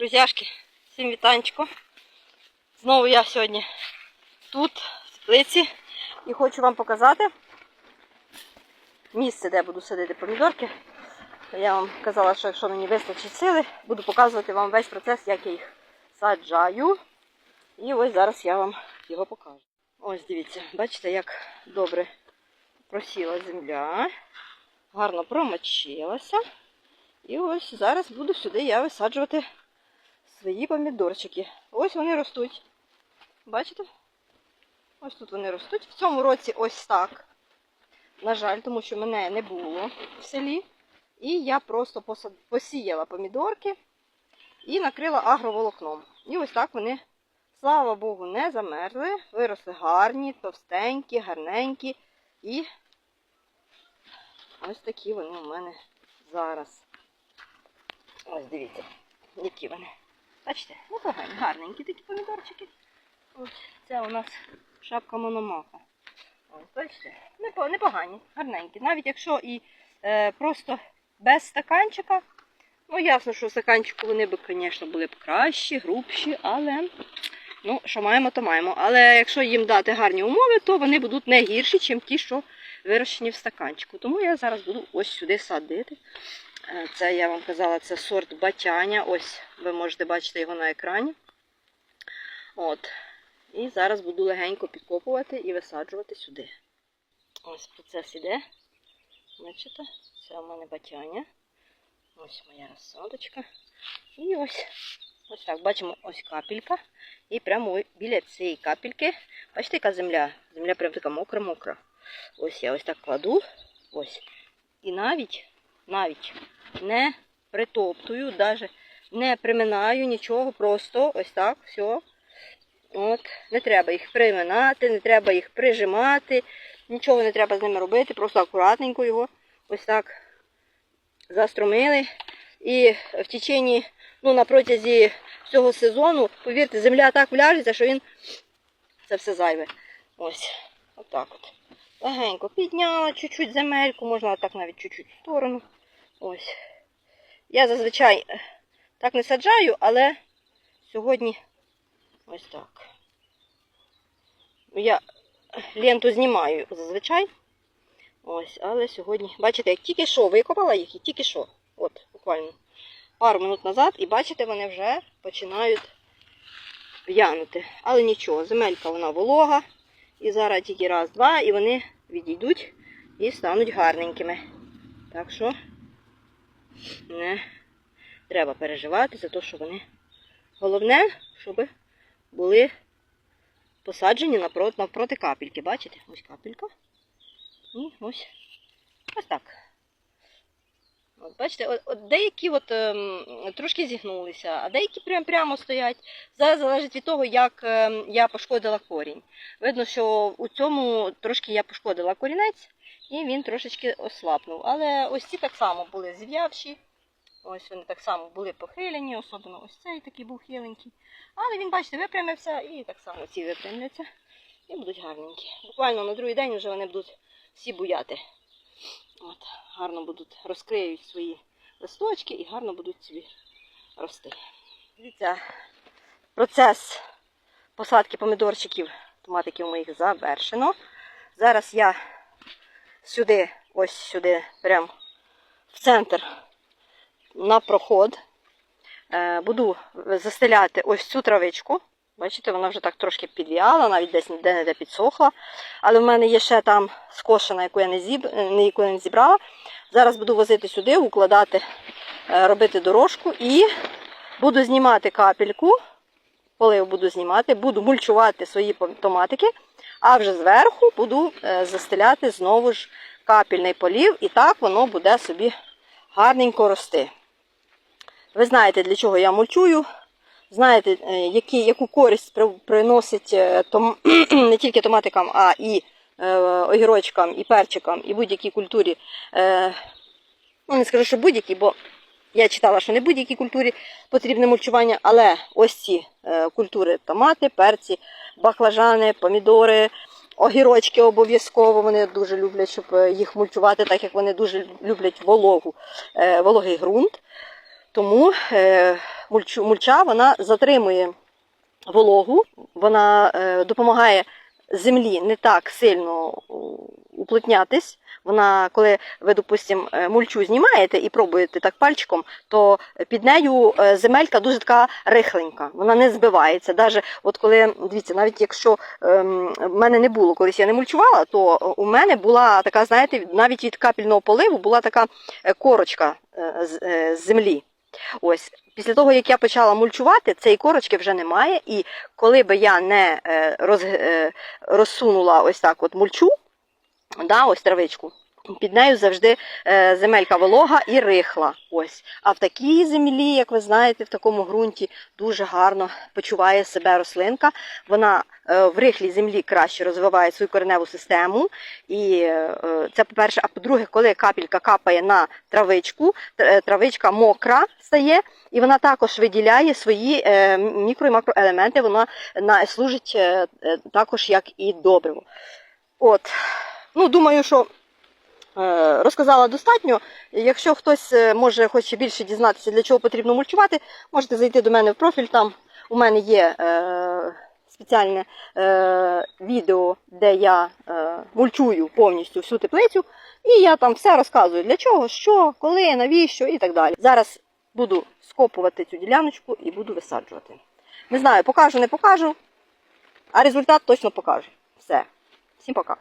Друзяшки, всім вітанечко. Знову я сьогодні тут, в теплиці, і хочу вам показати місце, де буду садити помідорки. Я вам казала, що якщо мені вистачить сили, буду показувати вам весь процес, як я їх саджаю. І ось зараз я вам його покажу. Ось дивіться, бачите, як добре просіла земля, гарно промочилася. І ось зараз буду сюди я висаджувати свої помідорчики. Ось вони ростуть. Бачите? Ось тут вони ростуть. В цьому році ось так. На жаль, тому що мене не було в селі. І я просто посіяла помідорки і накрила агроволокном. І ось так вони, слава Богу, не замерзли. Виросли гарні, товстенькі, гарненькі. І ось такі вони у мене зараз. Ось дивіться, які вони. Бачите, непогані, гарненькі такі помідорчики. Ось це у нас шапка мономаха. Ось, бачите, непогані, гарненькі. Навіть якщо і е, просто без стаканчика, ну ясно, що в стаканчику вони б, звісно, були б кращі, грубші, але ну, що маємо, то маємо. Але якщо їм дати гарні умови, то вони будуть не гірші, ніж ті, що вирощені в стаканчику. Тому я зараз буду ось сюди садити. Це я вам казала, це сорт батяня. Ось ви можете бачити його на екрані. От. І зараз буду легенько підкопувати і висаджувати сюди. Ось процес іде. Бачите? Це у мене батяня. Ось моя розсадочка. І ось ось так. Бачимо ось капелька. І прямо біля цієї капельки. Бачите, яка земля? Земля прям така мокра-мокра. Ось я ось так кладу. Ось. І навіть, навіть не притоптую, навіть не приминаю нічого, просто ось так, все. От, не треба їх приминати, не треба їх прижимати, нічого не треба з ними робити, просто акуратненько його ось так заструмили. І в течені, ну, на протязі всього сезону, повірте, земля так вляжеться, що він це все зайве. Ось, отак от. Легенько підняла чуть-чуть земельку, можна так навіть чуть-чуть в сторону. Ось. Я зазвичай е, так не саджаю, але сьогодні ось так. Я ленту знімаю зазвичай. Ось, але сьогодні, бачите, як тільки що викопала їх і тільки що. От, буквально пару минут назад, і бачите, вони вже починають в'янути. Але нічого, земелька вона волога. І зараз тільки раз-два, і вони відійдуть і стануть гарненькими. Так що не треба переживати за те, що вони. Головне, щоб були посаджені навпроти капельки. Бачите? Ось капелька. І ось ось так. От, бачите, от, от деякі от, ем, трошки зігнулися, а деякі прям, прямо стоять. Зараз залежить від того, як ем, я пошкодила корінь. Видно, що у цьому трошки я пошкодила корінець, і він трошечки ослабнув. Але ось ці так само були зів'явші. Ось вони так само були похилені, особливо ось цей такий був хиленький. Але він, бачите, випрямився і так само ці випрямляться. І будуть гарненькі. Буквально на другий день вже вони будуть всі буяти. От, гарно будуть розкриють свої листочки і гарно будуть собі рости. Дивіться, процес посадки помідорчиків, томатиків моїх завершено. Зараз я сюди, ось сюди, прямо в центр на проход. Е, Буду застеляти ось цю травичку. Бачите, вона вже так трошки підв'яла, навіть десь де не де підсохла. Але в мене є ще там скошена, яку я не зіб... яку я не зібрала. Зараз буду возити сюди, укладати, е, робити дорожку і буду знімати капельку. Полив буду знімати, буду мульчувати свої томатики, а вже зверху буду е, застеляти знову ж капельний полів, і так воно буде собі гарненько рости. Ви знаєте, для чого я мульчую. Знаєте, е, які, яку користь при- приносить е, том, не тільки томатикам, а і е, огірочкам, і перчикам, і будь-якій культурі. Ну, не скажу, що будь-якій, бо я читала, що не будь-якій культурі потрібне мульчування, але ось ці культури томати, перці, баклажани, помідори, огірочки обов'язково. Вони дуже люблять, щоб їх мульчувати, так як вони дуже люблять вологу, вологий ґрунт. Тому е, мульча вона затримує вологу, вона е, допомагає землі не так сильно уплотнятись. Вона, коли ви, допустим, е, мульчу знімаєте і пробуєте так пальчиком, то під нею земелька дуже така рихленька, вона не збивається. Даже от коли, дивіться, навіть якщо ем, в мене не було, колись я не мульчувала, то у мене була така, знаєте, навіть від капельного поливу була така корочка з землі. Ось після того, як я почала мульчувати, цієї корочки вже немає. І коли би я не е, роз, е, розсунула ось так от мульчу, да, ось травичку, під нею завжди е, земелька волога і рихла. Ось. А в такій землі, як ви знаєте, в такому ґрунті дуже гарно почуває себе рослинка. Вона е, в рихлій землі краще розвиває свою кореневу систему. І е, це по-перше, а по-друге, коли капелька капає на травичку, травичка мокра стає, і вона також виділяє свої мікро і макроелементи. Вона на, служить також як і добриво. От. Ну, думаю, що розказала достатньо. Якщо хтось е, може хоче більше дізнатися, для чого потрібно мульчувати, можете зайти до мене в профіль. Там у мене є е, спеціальне е, відео, де я е, мульчую повністю всю теплицю. І я там все розказую для чого, що, коли, навіщо і так далі. Зараз буду скопувати цю діляночку і буду висаджувати. Не знаю, покажу, не покажу, а результат точно покажу. Все. Всім пока.